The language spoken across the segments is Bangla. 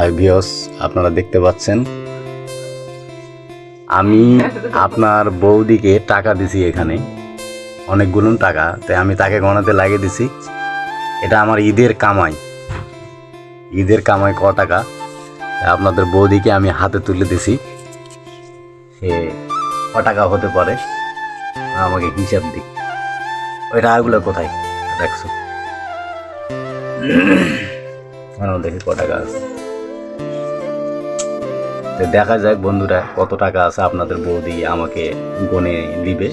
হাই আপনারা দেখতে পাচ্ছেন। আমি আপনার বৌদিকে টাকা দিছি এখানে, অনেকগুলো টাকা, তাই আমি তাকে গণাতে লাগিয়ে দিছি। এটা আমার ঈদের কামাই। ঈদের কামাই ক টাকা? আপনাদের বৌদিকে আমি হাতে তুলে দিছি। সে ক টাকা হতে পারে? আমাকে হিসাব দিক। ওই টাকাগুলো কোথায়? দেখছ? দেখি ক টাকা আছে। দেখা যাক বন্ধুরা কত টাকা আছে আপনাদের বৌদি আমাকে গনে দিবে।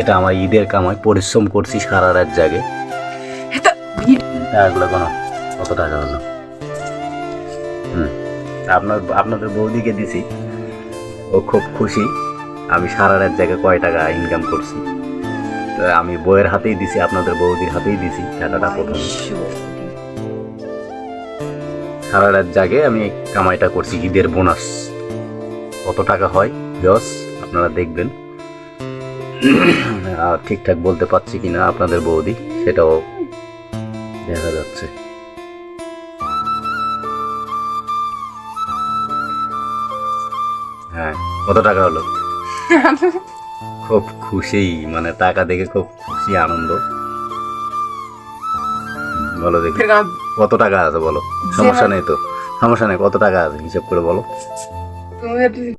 এটা আমার ঈদের কামাই পরিশ্রম করছি সারা রাত জাগে। টাকাগুলো কোনো কত টাকা হলো? হুম আপনার আপনাদের বৌদিকে দিছি। ও খুব খুশি আমি সারা রাত জায়গায় কয় টাকা ইনকাম করছি। তো আমি বইয়ের হাতেই দিছি আপনাদের বৌদির হাতেই দিছি টাকাটা প্রথমে। সারা রাত জাগে আমি কামাইটা করছি ঈদের বোনাস। কত টাকা হয়? জস আপনারা দেখবেন। আর ঠিকঠাক বলতে পারছি কিনা আপনাদের বৌদি সেটাও দেখা যাচ্ছে। হ্যাঁ কত টাকা হলো? খুব খুশি মানে টাকা দেখে খুব খুশি আনন্দ। বলো দেখি। কত টাকা আছে বলো? সমস্যা নেই তো। সমস্যা নেই কত টাকা আছে? হিসাব করে বলো।